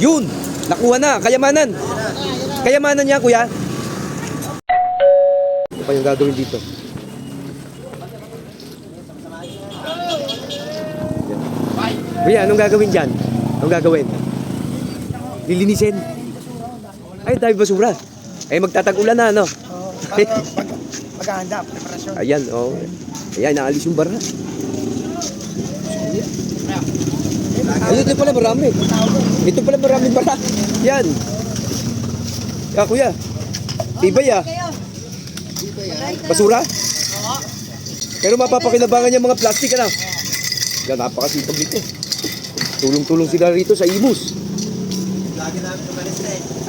Yun! Nakuha na! Kayamanan! Kayamanan niya, kuya. Ano pa yung gagawin dito? Kuya, anong gagawin dyan? Anong gagawin? Lilinisin? Ay, dahil basura. Eh, magtatag-ulan na, ano? Pag maghahanda, preparasyon. Ayan, oh. Ayan, naalis yung bara. Ayun, ito pala marami. Ito pala marami bara. Yan. Ya, kuya. Tibay ah. Basura? Pero mapapakinabangan yung mga plastic, ano? Yan, napakasipag nito. Tulong-tulong sila rito sa imus.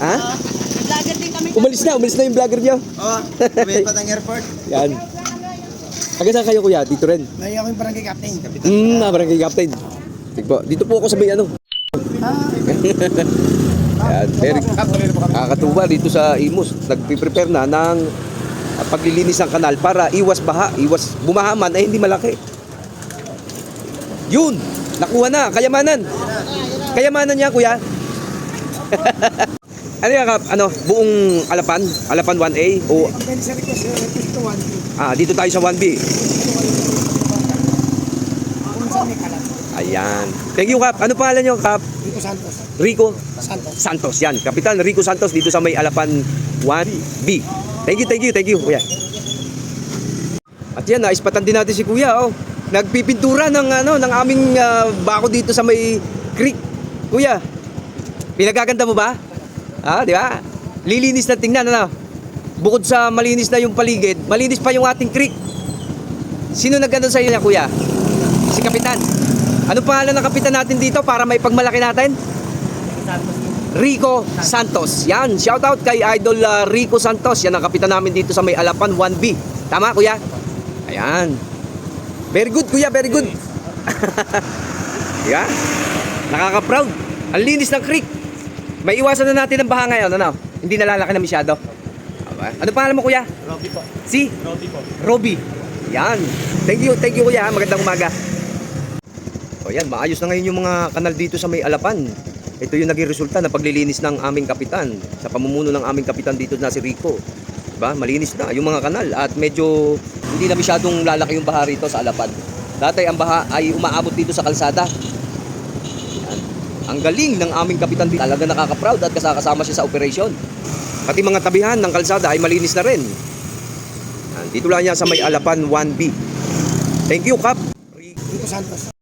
Ha? Naglagan din kami. Umalis na, umalis na yung vlogger niyo. Oo, may pa ng airport. Yan. Taga saan kayo kuya? Dito rin. May ako yung barangay captain. Hmm, ah, barangay captain. Sige po. Dito po ako sa may ano. Yan, very nakakatuwa dito sa Imus. Nagpiprepare na ng ah, paglilinis ng kanal para iwas baha, iwas bumaha man ay hindi malaki. Yun! Nakuha na, kayamanan. Kayamanan niya, kuya. ano yan, kap? Ano, buong Alapan? Alapan 1A? O, ah, dito tayo sa 1B. Kung saan may Ayan. Thank you, Kap. Ano pangalan niyo, Kap? Rico Santos. Rico Santos. Santos. Yan. Kapitan Rico Santos dito sa may Alapan 1B. Thank you, thank you, thank you, Kuya. At yan, naispatan din natin si Kuya, oh. Nagpipintura ng ano ng aming ah, bako dito sa may creek. Kuya, pinagaganda mo ba? Ah, di ba? Lilinis na tingnan ano. Bukod sa malinis na yung paligid, malinis pa yung ating creek. Sino nagganda sa inyo, Kuya? Si Kapitan. Ano pangalan ng kapitan natin dito para may pagmalaki natin? Rico Santos. Yan, shout out kay Idol uh, Rico Santos. Yan ang kapitan namin dito sa may Alapan 1B. Tama, kuya? Ayan. Very good, kuya. Very good. yeah. Nakaka-proud. Ang linis ng creek. May iwasan na natin ang baha ngayon, ano? Hindi nalalaki na masyado. Ano pangalan mo, kuya? Robby po. Si? Robby po. Roby. Yan. Thank you, thank you kuya. Magandang umaga. O yan, maayos na ngayon yung mga kanal dito sa may Alapan. Ito yung naging resulta ng paglilinis ng aming kapitan. Sa pamumuno ng aming kapitan dito na si Rico. Diba? Malinis na yung mga kanal at medyo hindi na masyadong lalaki yung baha rito sa Alapan. Dati ang baha ay umaabot dito sa kalsada. Yan. Ang galing ng aming kapitan dito. Talaga nakaka-proud at kasakasama siya sa operasyon. Pati mga tabihan ng kalsada ay malinis na rin. Yan, Dito lang yan sa may Alapan 1B. Thank you, Kap. Rico Santos.